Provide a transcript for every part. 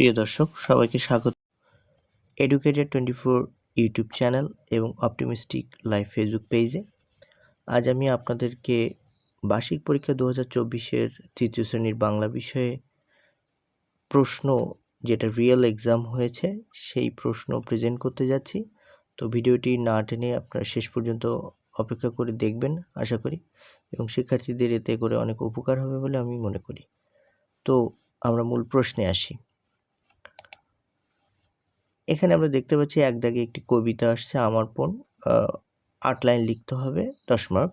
প্রিয় দর্শক, সবাইকে স্বাগত। Educated twenty four YouTube channel এবং অপটিমিস্টিক লাইভ ফেসবুক পেজে আজ আমি আপনাদেরকে বার্ষিক পরীক্ষা দু হাজার চব্বিশের তৃতীয় শ্রেণির বাংলা বিষয়ে প্রশ্ন, যেটা রিয়েল এক্সাম হয়েছে, সেই প্রশ্ন প্রেজেন্ট করতে যাচ্ছি। তো ভিডিওটি না টেনে আপনারা শেষ পর্যন্ত অপেক্ষা করে দেখবেন, আশা করি। এবং শিক্ষার্থীদের এতে করে অনেক উপকার হবে বলে আমি মনে করি। তো আমরা মূল প্রশ্নে আসি। এখানে আমরা দেখতে পাচ্ছি এক দাগে একটি কবিতা আসছে আমার পণ আট লাইন লিখতে হবে, দশ মার্ক।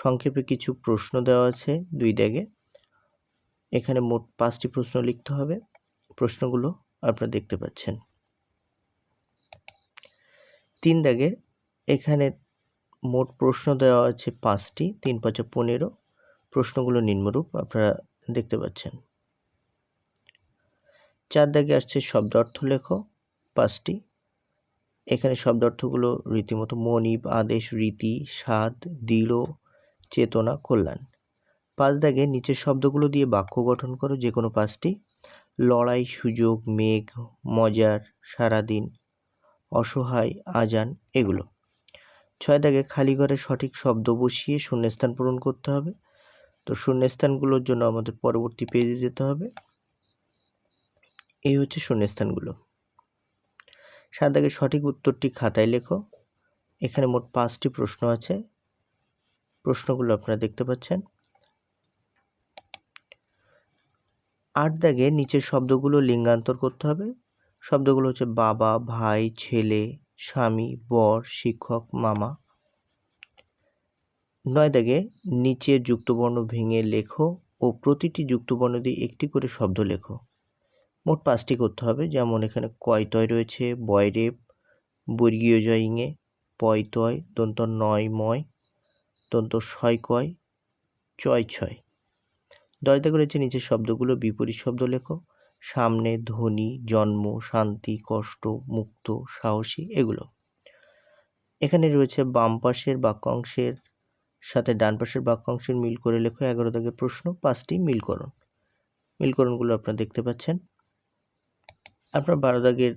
সংক্ষেপে কিছু প্রশ্ন দেওয়া আছে দুই দাগে। এখানে মোট পাঁচটি প্রশ্ন লিখতে হবে। প্রশ্নগুলো আপনারা দেখতে পাচ্ছেন। তিন দাগে এখানে মোট প্রশ্ন দেওয়া আছে পাঁচটি, তিন পাঁচে পনেরো। প্রশ্নগুলো নিম্নরূপ, আপনারা দেখতে পাচ্ছেন। চার দাগে আসছে শব্দ অর্থ লেখো পাঁচটি। এখানে শব্দ অর্থগুলো রীতিমতো মনিব, আদেশ, রীতি স্বাদ দৃঢ় চেতনা, কল্যাণ। পাঁচ দাগে নিচের শব্দগুলো দিয়ে বাক্য গঠন করো, যে কোনো পাঁচটি। লড়াই, সুযোগ, মেঘ, মজার, সারাদিন, অসহায়, আজান, এগুলো। ছয় দাগে খালি ঘরে সঠিক শব্দ বসিয়ে শূন্যস্থান পূরণ করতে হবে। তো শূন্যস্থানগুলোর জন্য আমাদের পরবর্তী পেজে যেতে হবে। এই হচ্ছে শূন্যস্থানগুলো। সাত দাগের সঠিক উত্তরটি খাতায় লেখো। এখানে মোট পাঁচটি প্রশ্ন আছে। প্রশ্নগুলো আপনারা দেখতে পাচ্ছেন। আট দাগে নিচের শব্দগুলো লিঙ্গান্তর করতে হবে। শব্দগুলো হচ্ছে বাবা, ভাই, ছেলে, স্বামী, বর, শিক্ষক, মামা। নয় দাগে নিচে যুক্তবর্ণ ভেঙে লেখো ও প্রতিটি যুক্তবর্ণ দিয়ে একটি করে শব্দ লেখো। মোট পাঁচটি করতে হবে। যেমন এখানে কয়তয় রয়েছে বয়রেপ বর্গীয় জয়িংয়ে পয়তয় দন্ত নয় ময় দন্ত ছয় কয়, চয় ছয়। দয়দা করেছে নিচের শব্দগুলো, বিপরীত শব্দ লেখো। সামনে ধ্বনি জন্ম, শান্তি, কষ্ট, মুক্ত, সাহসী, এগুলো। এখানে রয়েছে বাম পাশের বাক্যাংশের সাথে ডান পাশের বাক্যাংশের মিল করে লেখো এগারো দাগের প্রশ্ন, পাঁচটি মিলকরণ। মিলকরণগুলো আপনারা দেখতে পাচ্ছেন। আপনার বারো দাগের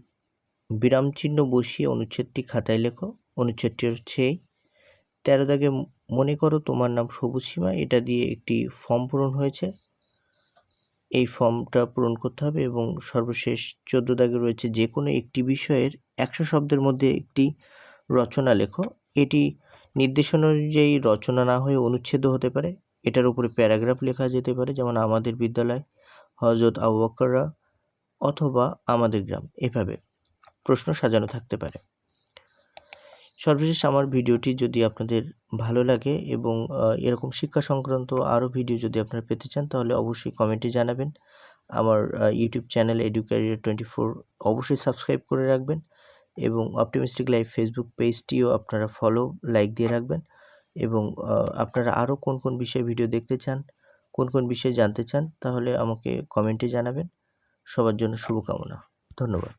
বিরাম চিহ্ন বসিয়ে অনুচ্ছেদটি খাতায় লেখো। অনুচ্ছেদটি হচ্ছে তেরো দাগে মনে করো তোমার নাম সবুজ সীমা, এটা দিয়ে একটি ফর্ম পূরণ হয়েছে। এই ফর্মটা পূরণ করতে হবে এবং সর্বশেষ চোদ্দ দাগে রয়েছে যে কোনো একটি বিষয়ের একশো শব্দের মধ্যে একটি রচনা লেখো। এটি নির্দেশন অনুযায়ী রচনা না হয়ে অনুচ্ছেদ হতে পারে। এটার উপরে প্যারাগ্রাফ লেখা যেতে পারে, যেমন আমাদের বিদ্যালয় হজরত আবু বক্কররা অথবা আমাদের গ্রাম, এভাবে প্রশ্ন সাজানো থাকতে পারে। সর্বশেষ আমার ভিডিওটি যদি আপনাদের ভালো লাগে এবং এরকম শিক্ষা সংক্রান্ত আরও ভিডিও যদি আপনারা পেতে চান, তাহলে অবশ্যই কমেন্টে জানাবেন। আমার YouTube channel Educareer twenty four অবশ্যই সাবস্ক্রাইব করে রাখবেন এবং অপটিমিস্টিক লাইফ ফেসবুক পেজটিও আপনারা ফলো লাইক দিয়ে রাখবেন এবং আপনারা আরও কোন কোন বিষয়ে ভিডিও দেখতে চান, কোন কোন বিষয়ে জানতে চান, তাহলে আমাকে কমেন্টে জানাবেন। সবার জন্য শুভকামনা। ধন্যবাদ।